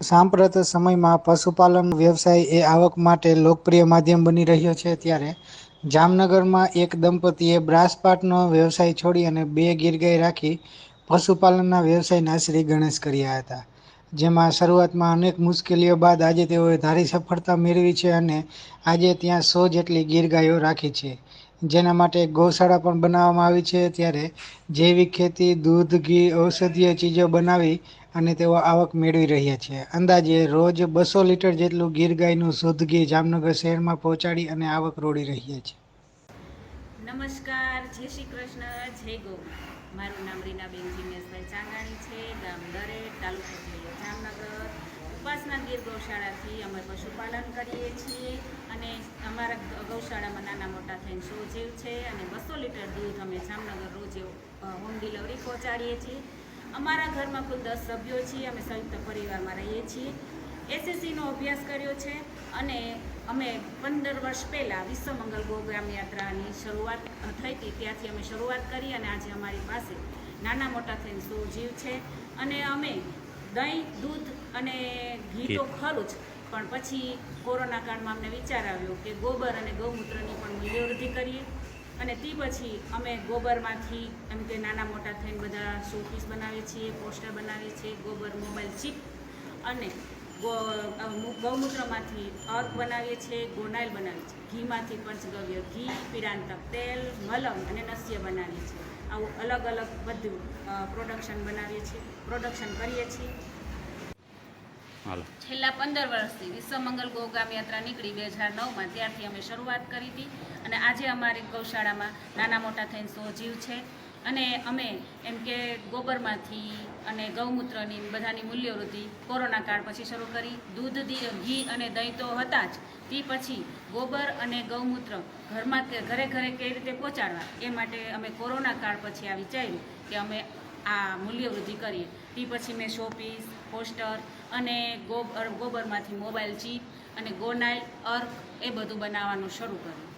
સાંપ્રત સમયમાં પશુપાલન વ્યવસાય એ આવક માટે લોકપ્રિય માધ્યમ બની રહ્યો છે ત્યારે જામનગરમાં એક દંપતીએ બ્રાસપાટનો વ્યવસાય છોડી અને બે ગીરગાઈ રાખી પશુપાલનના વ્યવસાયના શ્રી ગણેશ કર્યા હતા. જેમાં શરૂઆતમાં અનેક મુશ્કેલીઓ બાદ આજે તેઓએ ધારી સફળતા મેળવી છે અને આજે ત્યાં સો જેટલી ગીરગાયો રાખી છે. જેના માટે ગૌશાળા પણ બનાવવામાં આવી છે. ત્યારે જૈવિક ખેતી, દૂધ, ઘી, ઔષધીય ચીજો બનાવી અને તેઓ આવક મેળવી રહ્યા છે. અંદાજે રોજ બસો લીટર જેટલું ગીર ગાયનું શુદ્ધ ઘી જામનગર શહેરમાં પહોંચાડી અને આવક રોડી રહ્યા છે. નમસ્કાર, જય શ્રી કૃષ્ણ, જય ગૌ. મારું નામ રીનાબેન જીનેશભાઈ ચાંગાણી છે, ગામ દરેક, તાલુકો જામનગર. ઉપાસના ગીર ગૌશાળાથી અમે પશુપાલન કરીએ છીએ. અમારા ગૌશાળામાં નાના મોટા થઈને સો જીવ છે અને બસો લીટર દૂધ અમે જામનગર રોજે હોમ ડિલિવરી પહોંચાડીએ છીએ. અમારા ઘરમાં કુલ દસ સભ્યો છીએ અમે સંયુક્ત પરિવારમાં રહીએ છીએ. એસએસસીનો અભ્યાસ કર્યો છે અને અમે પંદર વર્ષ પહેલાં વિશ્વમંગલ ગોગ્રામ યાત્રાની શરૂઆત થઈ હતી. ત્યાંથી અમે શરૂઆત કરી અને આજે અમારી પાસે નાના મોટા થઈને સો જીવ છે. અને અમે દહીં દૂધ અને ઘી તો ખરું જ પણ પછી કોરોના કાળમાં અમને વિચાર આવ્યો કે ગોબર અને ગૌમૂત્રની પણ મૂલ્યવૃદ્ધિ કરીએ. અને તે પછી અમે ગોબરમાંથી એમ કે નાના મોટા થઈને બધા શોપીસ બનાવીએ છીએ પોસ્ટર બનાવીએ છીએ, ગોબર મોબાઈલ ચીપ અને ગૌમૂત્રમાંથી અર્ક બનાવીએ છીએ, ગોનાઇલ બનાવીએ છીએ. ઘીમાંથી પંચગવ્ય ઘી પીડાંતક તેલ, મલમ અને નસ્ય બનાવીએ છીએ. આવું અલગ અલગ બધું પ્રોડક્શન બનાવીએ છીએ પ્રોડક્શન કરીએ છીએ. છેલ્લા પંદર વર્ષથી વિશ્વમંગલ ગોગામ યાત્રા નીકળી બે હજાર નવમાં. ત્યારથી અમે શરૂઆત કરી હતી અને આજે અમારી ગૌશાળામાં નાના મોટા થઈને સો જીવ છે. અને અમે એમ કે ગોબરમાંથી અને ગૌમૂત્રની બધાની મૂલ્યવૃદ્ધિ કોરોના કાળ પછી શરૂ કરી. દૂધ, ઘી અને દહીં તો હતા જ. તે પછી ગોબર અને ગૌમૂત્ર ઘરમાં ઘરે ઘરે કઈ રીતે પહોંચાડવા એ માટે અમે કોરોના કાળ પછી આ વિચાર્યું કે અમે આ મૂલ્યવૃદ્ધિ કરીએ. તે પછી મેં શોપીસ પોસ્ટર અને ગોબર ગોબરમાંથી મોબાઈલ ચીપ અને ગોનાઇલ, અર્ક એ બધું બનાવવાનું શરૂ કર્યું.